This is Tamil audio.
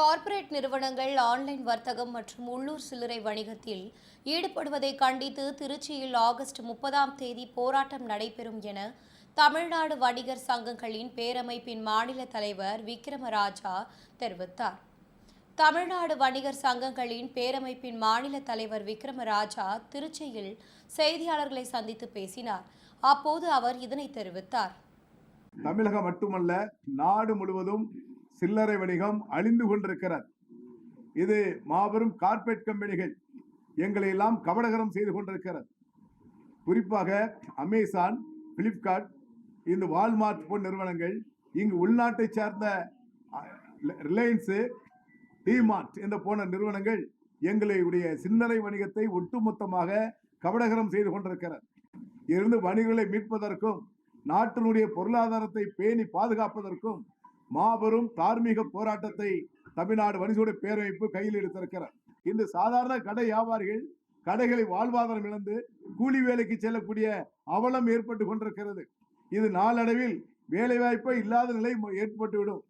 கார்ப்பரேட் நிறுவனங்கள் ஆன்லைன் வர்த்தகம் மற்றும் உள்ளூர் சில்லறை வணிகத்தில் ஈடுபடுவதை கண்டித்து திருச்சியில் ஆகஸ்ட் முப்பதாம் தேதி போராட்டம் நடைபெறும் என தமிழ்நாடு வணிகர் சங்கங்களின் பேரமைப்பின் மாநில தலைவர் விக்ரமராஜா தெரிவித்தார். தமிழ்நாடு வணிகர் சங்கங்களின் பேரமைப்பின் மாநில தலைவர் விக்ரமராஜா திருச்சியில் செய்தியாளர்களை சந்தித்து பேசினார். அப்போது அவர் இதனை தெரிவித்தார். தமிழகம் மட்டுமல்ல நாடு முழுவதும் சில்லறை வணிகம் அழிந்து கொண்டிருக்கிறது. இது மாபெரும் கார்பரேட் கம்பெனிகள் எங்களை எல்லாம் கபடகரம் செய்து கொண்டிருக்கிறது. குறிப்பாக அமேசான் பிளிப்கார்ட் இந்த வால்மார்ட் போன்ற நிறுவனங்கள் இங்கு உள்நாட்டை சார்ந்த ரிலையன்ஸு டிமார்ட் என்ற போன்ற நிறுவனங்கள் எங்களுடைய சில்லறை வணிகத்தை ஒட்டுமொத்தமாக கபடகரம் செய்து கொண்டிருக்கிறது. இருந்து வணிகர்களை மீட்பதற்கும் நாட்டினுடைய பொருளாதாரத்தை பேணி பாதுகாப்பதற்கும் மாபெரும் தார்மீக போராட்டத்தை தமிழ்நாடு வணிகோட பேரமைப்பு கையில் எடுத்திருக்கிறார். இந்த சாதாரண கடை வியாபாரிகள் கடைகளை வாழ்வாதாரம் இழந்து கூலி வேலைக்கு செல்லக்கூடிய அவலம் ஏற்பட்டு கொண்டிருக்கிறது. இது நாளடைவில் வேலைவாய்ப்பே இல்லாத நிலை ஏற்பட்டுவிடும்.